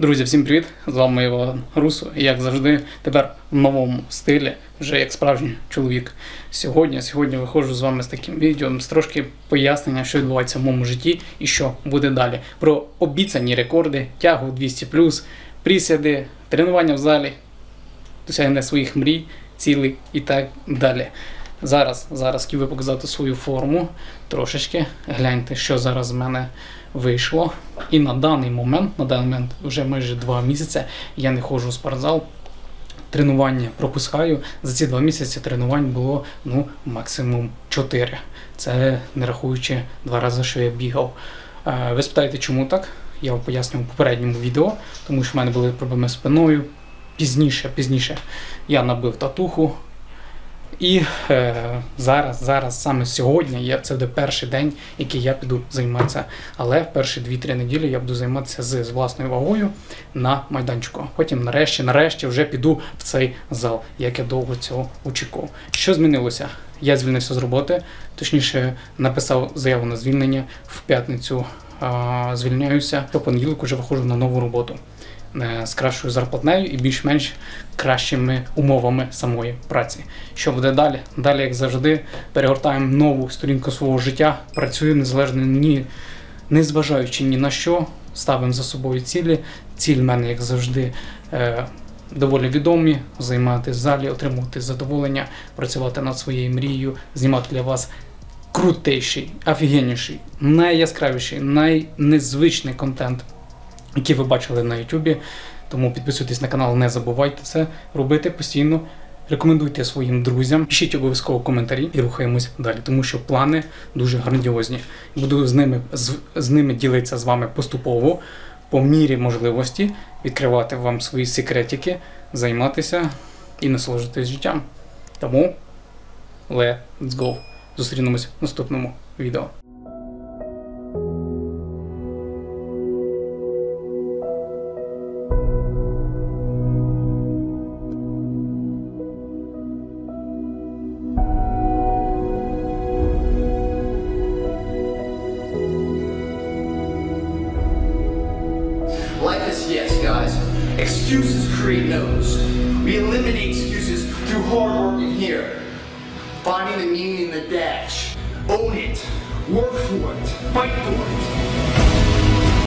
Друзі, всім привіт! З вами Іван Русо. І як завжди, тепер в новому стилі, вже як справжній чоловік. Сьогодні, сьогодні виходжу з вами з таким відео, з трошки пояснення, що відбувається в моєму житті і що буде далі. Про обіцяні рекорди, тягу 200+, присяди, тренування в залі, досягнення своїх мрій, цілей і так далі. Зараз, зараз хотів би показати свою форму трошечки. Гляньте, що зараз з мене вийшло. І на даний момент, на даний момент вже майже два місяці, я не ходжу в спортзал. Тренування пропускаю. За ці два місяці тренувань було ну, максимум 4. Це не рахуючи два рази, що я бігав. Е, Ви спитаєте, чому так? Я вам пояснював в попередньому відео, тому що в мене були проблеми з спиною. Пізніше, пізніше я набив татуху. І е, зараз, зараз, саме сьогодні, я, це буде перший день, який я піду займатися. Але перші 2-3 неділі я буду займатися з, з власною вагою на майданчику. Потім, нарешті, нарешті, вже піду в цей зал, як я довго цього очікував. Що змінилося? Я звільнився з роботи, точніше, написав заяву на звільнення в п'ятницю. Звільняюся, по понеділок вже виходжу на нову роботу з кращою зарплатнею і більш-менш кращими умовами самої праці. Що буде далі? Далі, як завжди, перегортаємо нову сторінку свого життя, працюємо незалежно ні, не зважаючи ні на що, ставимо за собою цілі. Ціль в мене, як завжди, е, доволі відомі: займатися в залі, отримувати задоволення, працювати над своєю мрією, знімати для вас крутейший, офігенніший, найяскравіший, найнезвичний контент, який ви бачили на Ютубі. Тому підписуйтесь на канал, не забувайте це робити постійно. Рекомендуйте своїм друзям, пишіть обов'язково коментарі і рухаємось далі, тому що плани дуже грандіозні. Буду з ними з, з ними ділитися з вами поступово, по мірі можливості, відкривати вам свої секретики, займатися і насолоджуватись життям. Тому let's go! Зустрінемось в наступному відео. Excuses create no's. We eliminate excuses through hard work in here. Finding the meaning in the dash. Own it. Work for it. Fight for it.